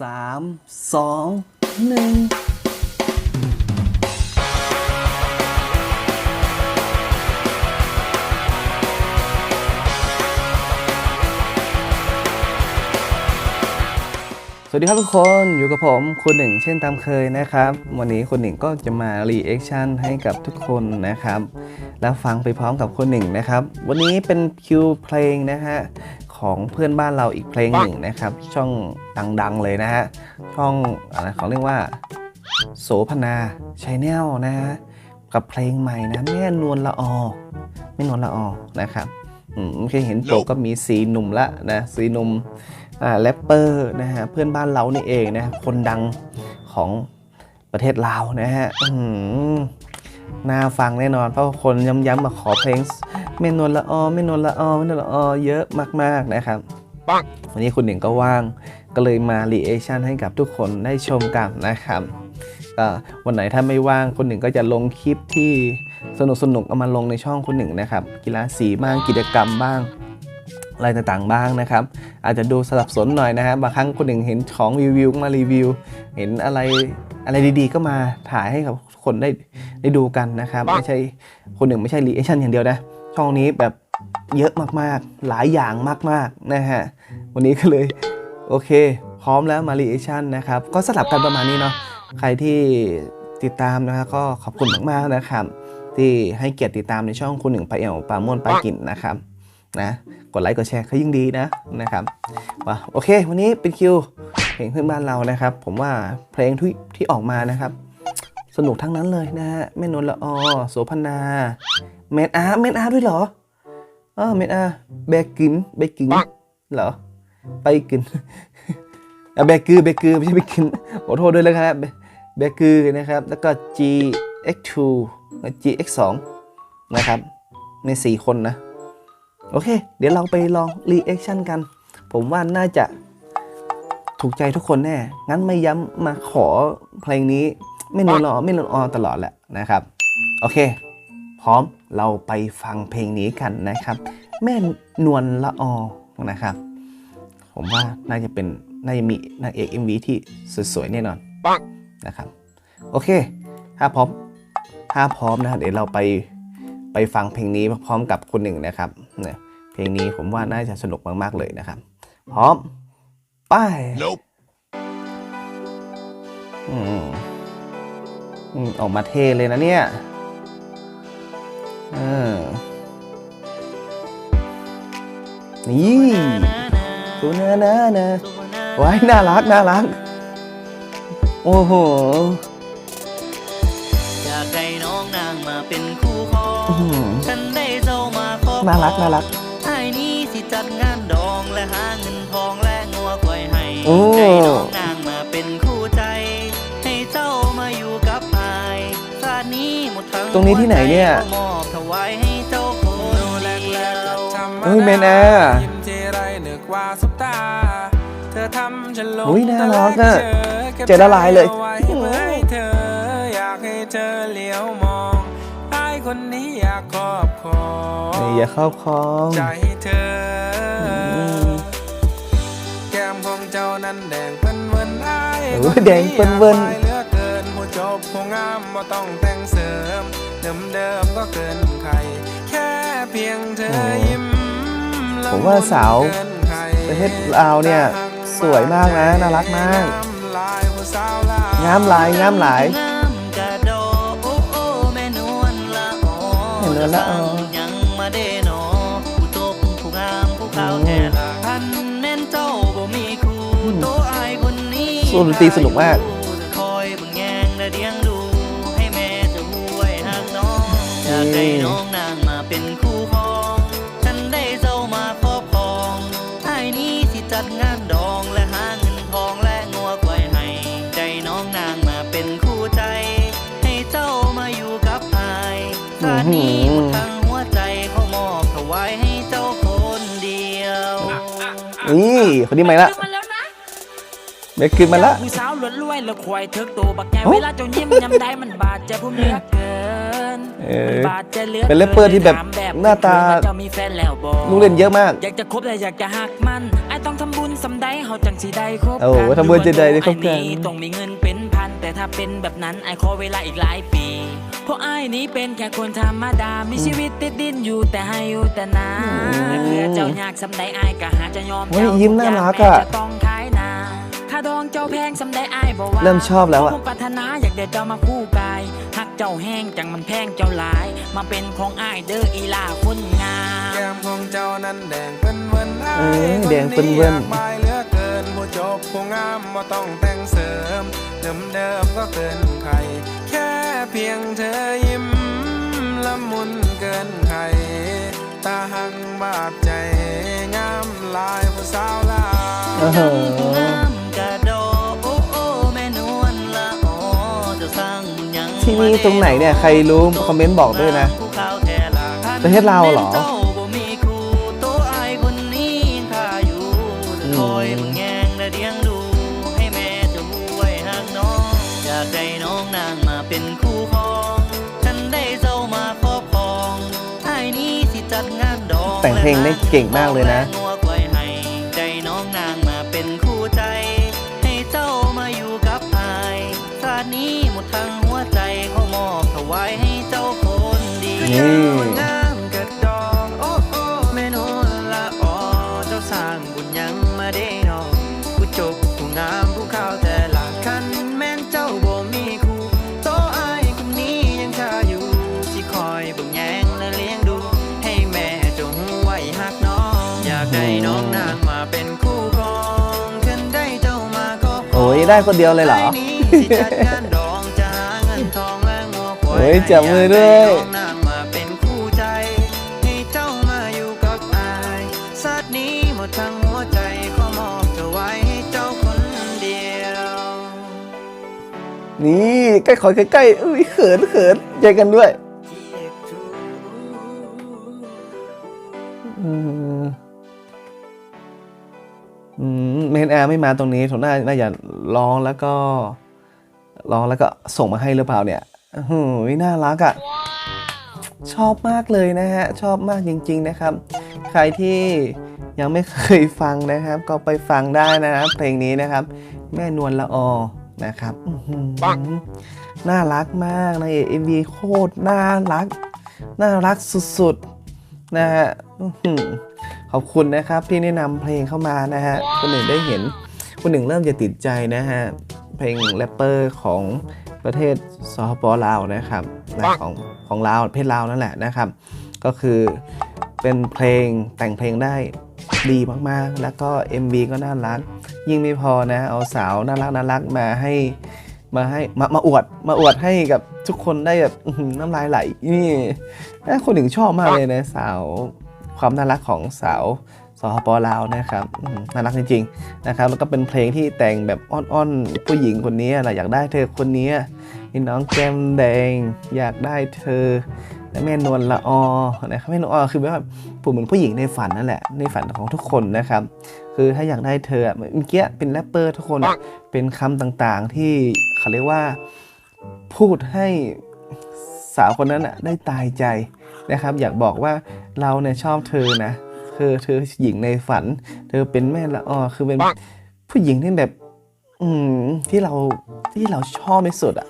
สามสองหนึ่งสวัสดีครับทุกคนอยู่กับผมคุณหนึ่งเช่นตามเคยนะครับ วันนี้คุณหนึ่งก็จะมารีแอคชั่นให้กับทุกคนนะครับ แล้วฟังไปพร้อมกับคุณหนึ่งนะครับ วันนี้เป็นคิวเพลงนะฮะ ของเพื่อนบ้านเราอีกเพลงหนึ่งนะครับ ช่องดังๆเลยนะฮะช่องอะไรเขาเรียกว่า โสพนาชแนลนะฮะกับเพลงใหม่นะแม่นวลละออแม่นวลละออนะครับอืมเคยเห็นโปก็มีสีหนุ่มละนะสีหนุ่มอ่าแรปเปอร์นะฮะเพื่อนบ้านเรานี่เองนะคนดังของประเทศลาวนะฮะอื้อหือน่าฟังแน่นอน เพราะคนย้ำๆมาขอเพลง แม่นวลละออแม่นวลละออแม่นวลละออเยอะมาก ๆ นะครับวันนี้คุณหนึ่งก็ว่าง ก็เลยมารีแอคชั่นให้กับทุกคนได้ชมกันนะครับก็วันไหนถ้าไม่ว่างคุณหนึ่งก็จะลงคลิปที่สนุกสนุกๆเอามาลงในช่องคุณหนึ่งนะครับ กีฬาสีบ้างกิจกรรมบ้างอะไรต่างๆบ้างนะครับ อาจจะดูสลับสนหน่อยนะฮะบางครั้งคุณหนึ่งเห็นของรีวิวก็มารีวิว เห็นอะไรอะไรดีๆ ก็มาถ่ายให้กับคนได้ได้ดูกันนะครับไม่ใช่คนหนึ่งไม่ใช่รีแอคชั่นอย่างเดียวนะ ช่องนี้แบบเยอะมากๆ หลายอย่างมากๆนะฮะ วันนี้ก็เลย โอเค พร้อมแล้วมารีแอชั่นนะครับ ก็สลับกันประมาณนี้เนาะ ใครที่ติดตามนะครับก็ขอบคุณมากๆนะครับ ที่ให้เกียรติติดตามในช่องคุณหนึ่งไปเอวปลาม่วนปลากินนะครับนะกดไลค์กดแชร์ก็ยิ่งดีนะนะครับว่าโอเค วันนี้เป็นคิวเพลงเพื่อนบ้านเรานะครับ ผมว่าเพลงที่ที่ออกมานะครับ สนุกทั้งนั้นเลยนะฮะแม่นวลละอโสพนา เมนอาเมนอาด้วยเหรอเออเมนอาแบกินแบกินเหรอ ไปกินอะแบกือแบกือไม่ใช่ไปกินขอโทษด้วยแล้วครับแบกือนะครับ แล้วก็ GX2 และ GX2 นะครับในสี่คนนะ โอเค เดี๋ยวเราไปลองรีแอคชั่นกัน ผมว่าน่าจะถูกใจทุกคนแน่ งั้นไม่ย้ำมาขอเพลงนี้ ไม่นวนละออไม่นวนออตลอดแหละนะครับ โอเค พร้อมเราไปฟังเพลงนี้กันนะครับ แม่นวลละออนะครับ ผมว่าน่าจะเป็นน่าจะมีนางเอก MV ที่สวยๆแน่นอนนะครับ โอเค ถ้าพร้อม ถ้าพร้อมนะเดี๋ยวเราไปไปฟังเพลงนี้พร้อมกับคนหนึ่งนะครับเนี่ยเพลงนี้ผมว่าน่าจะสนุกมากๆเลยนะครับ พร้อม ไป Nope. อืม อืมออกมาเท่เลยนะเนี่ยเออนี่สุนานะนะว้ายน่ารักน่ารัก โอ้โหอยากให้น้องนางมาเป็นคู่ครออื้อหือฉันได้เจ้ามาครอบน่ารักน่ารักไอ้นี้สิจัดงานดองและหาเงินทองและงัวควายให้โอ้ให้น้องนาง รงนี้ที่ไหนเนี่ยหัวใจขอมอบถวายให้เจ้าคนเดียวเฮ้ยแมนแอร์ยิ้มทีไรนึกว่าสุปตาเธอทำฉันหลงอุ๊ยน่ารักแต่อะแก็บเจอละลายเลยใจอไว้เมื่อให้เธออยากให้เธอเลี้ยวมองไอ้คนนี้อยากครอบครองนี่อย่าครอบครองใจเธออมแก้มของเจ้านั้นแดงเป็นเวินไอ้โอ้ยแดงเป็นเวินอยากไปเหลือเกินผู้จบผู้งามบ่ต้องแต่งเสริม เดิมเดิมๆก็เกินใครแค่เพียงเธอยิ้มละผมว่าสาวเกินใครประเทศลาวเนี่ย สวยมากนะน่ารักมากงามหลายงามหลายงามกะดอโอ้โอ้แม่นวลละออแม่นวลละออยังมาเดนอผู้ตบผู้งามผู้ขาวแท้ละพันแม่นเจ้าบ่มีคู่โตอายคนนี้สู้ดนตรีสนุกมาก ได้น้องนางมาเป็นคู่ครอง ฉันได้เจ้ามาครอบครองไอ้ายนี้สิจัดงานดองและหาเงินทองและงัวควายให้ใจน้องนางมาเป็นคู่ใจ ให้เจ้ามาอยู่กับอายชาตินี้หมดทั้งหัวใจเขามอบถวายให้เจ้าคนเดียวนี่คนนี้ใหม่ละ มาแล้วนะเบกคืนมาละผู้สาวล้วนรวยแล้วควายเถิกโตบักแกเวลาเจ้ายิ้มยำได้มันบาดเจ็บผมเหลือเกินเออเป็นแรปเปอร์ที่แบบหน้าตาเจ้ามีแฟนแล้วบ่ลูกเล่นเยอะมาก อยากจะคบแต่อยากจะหักมันไอ้ต้องทำบุญสำใดเฮาจังสิได้คบโอ้โหทำบุญจะได้ได้คบกันไอ้ต้องมีเงินเป็นพันแต่ถ้าเป็นแบบนั้นไอ้ขอเวลาอีกหลายปีเพราะไอ้นี้เป็นแค่คนธรรมดา มีชีวิตติดดินอยู่แต่ให้อยู่แต่นาเพื่อเจ้าอยากสำใดไอ้ก็หาจะยอมเฮ้ยเจ้ายิ้มน่ารักแม้อะจะต้องขายนาค่าดองเจ้าแพงสำใดไอ้บอกว่าเริ่มชอบแล้วอะผมปรารถนาอยากได้เจ้ามาคู่กายหักเจ้าแห้งจังมันแพงเจ้าหลาย มาเป็นของอ้ายเด้ออีหลาคนงามแก้มของเจ้านั้นแดงเป็นเวินเอ้ยแดงเป็นเวิ้นอยากบายเหลือเกินผู้จบผู้งามบ่ต้องแต่งเสริมเดิมเดิมๆก็เกินใคร แค่เพียงเธอยิ้มละมุนเกินใครตาหังบาดใจงามหลายผู้สาวลา ที่นี่ตรงไหนเนี่ยใครรู้คอมเมนต์บอกด้วยนะภูเขาแท้ลาคันประเทศลาวเหรอแม่นจ้บ่มีครูตัวอายคนนี้ข้าอยู่จะคอยมึงแยงและเลี้ยงดูให้แม่จะไว้หากน้องอยากได้น้องนางมาเป็นคู่ครองฉันได้เจ้ามาครอบครองไอ้ายนี้สิจัดงานดองแต่งเพลงได้เก่งมากเลยนะ นเดียวนี่งามกระดองโอ้โอ้แม่นวลละออเจ้าสร้างบุญยังมาได้นองผู้จบผู้งามผู้เข้าแต่ละคันแม่นเจ้าบ่มีคู่โตอายคนนี้ยังชาอยู่สิคอยเบิ่งแยงและเลี้ยงดูให้แม่จงไว้หักน้องอยากได้น้องนางมาเป็นคู่คร นี่ใกล้ขอใกล้ๆอุ้ยเขินเขินใจกันด้วยอืมอืมเมนแอร์ไม่มาตรงนี้ผมน่าน่าจะร้องแล้วก็ร้องแล้วก็ส่งมาให้หรือเปล่าเนี่ยอื้อหือน่ารักอะ่ะชอบมากเลยนะฮะ ชอบมากจริง ๆนะครับ ใครที่ยังไม่เคยฟังนะครับ ก็ไปฟังได้นะครับเพลงนี้นะครับ แม่นวลละออ นะครับอื้อหือน่ารักมากในเอ็มวีโคตรน่ารัก น่ารักสุดๆนะฮะอื้อหือขอบคุณนะครับที่แนะนำเพลงเข้ามานะฮะคนหนึ่งได้เห็นคนหนึ่งเริ่มจะติดใจนะฮะเพลงแรปเปอร์ของประเทศสปปลาวนะครับนะของของลาวประเทศลาวนั่นแหละนะครับ ก็คือเป็นเพลงแต่งเพลงได้ ดีมากๆ แล้วก็ MV ก็น่ารัก ยิ่งไม่พอนะ เอาสาวน่ารักน่ารักมาให้มาให้มามาอวดมาอวดให้กับทุกคนได้แบบน้ำลายไหลนี่น่าคนหนึ่งชอบมากเลยนะสาวความน่ารักของสาวสหปลาวนะครับน่ารักจริงๆนะครับแล้วก็เป็นเพลงที่แต่งแบบอ้อนๆผู้หญิงคนนี้เราอยากได้เธอคนนี้นี่น้องแก้มแดง อยากได้เธอ แม่นวลละออนะครับแม่นวลละออคือแบบผมเหมือนผู้หญิงในฝันนั่นแหละในฝันของทุกคนนะครับ คือถ้าอยากได้เธอเมื่อกี้เป็นแรปเปอร์ทุกคนเป็นคำต่างๆที่เขาเรียกว่าพูดให้สาวคนนั้นอะได้ตายใจนะครับ อยากบอกว่าเราเนี่ยชอบเธอนะเธอเธอหญิงในฝัน เธอเป็นแม่ละออคือเป็นผู้หญิงที่แบบ อืมที่เราที่เราชอบที่สุดอะ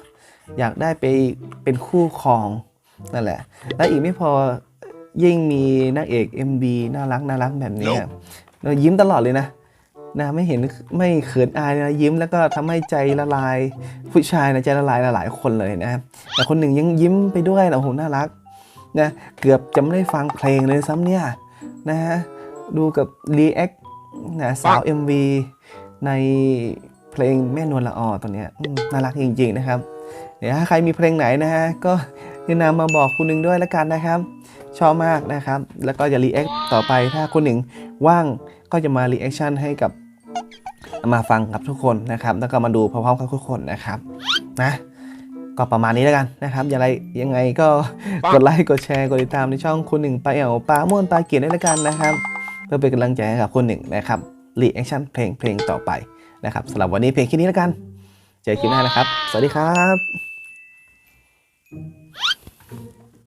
อยากได้ไปเป็นคู่ครอง นั่นแหละ และอีกไม่พอยิ่งมีนางเอก MB น่ารักน่ารักแบบนี้อะเรายิ้มตลอดเลยนะนะไม่เห็นไม่เขินอายนะยิ้มแล้วก็ทำให้ใจละลาย ผู้ชายนะใจละลายหลายๆคนเลยนะครับแต่คนหนึ่งยังยิ้มไปด้วยนะโอ้โหน่ารักนะเกือบจะไม่ได้ฟังเพลงเลยซ้ำเนี่ยนะฮะดูกับรีแอคนะสาว MV ในเพลงแม่นวลละออตัวเนี้ยอืมน่ารักจริงๆนะครับเดี๋ยวถ้าใครมีเพลงไหนนะฮะก็ แนะนำมาบอกคุณหนึ่งด้วยแล้วกันนะครับ ชอบมากนะครับ แล้วก็จะรีแอคต่อไปถ้าคุณหนึ่งว่างก็จะมารีแอคชั่นให้กับมาฟังกับทุกคนนะครับ แล้วก็มาดูพร้อมๆกับทุกคนนะครับนะก็ประมาณนี้แล้วกันนะครับอย่างไรยังไงก็กดไลค์กดแชร์กดติดตามในช่องคุณหนึ่งไปเอ๋วปลาม่วนปลาเกียรติได้แล้วกันนะครับเพื่อเป็นกำลังใจให้กับคุณหนึ่งนะครับรีแอคชั่นเพลงเพลงต่อไปนะครับสำหรับวันนี้เพลงแค่นี้แล้วกัน เจอคลิปหน้านะครับ สวัสดีครับ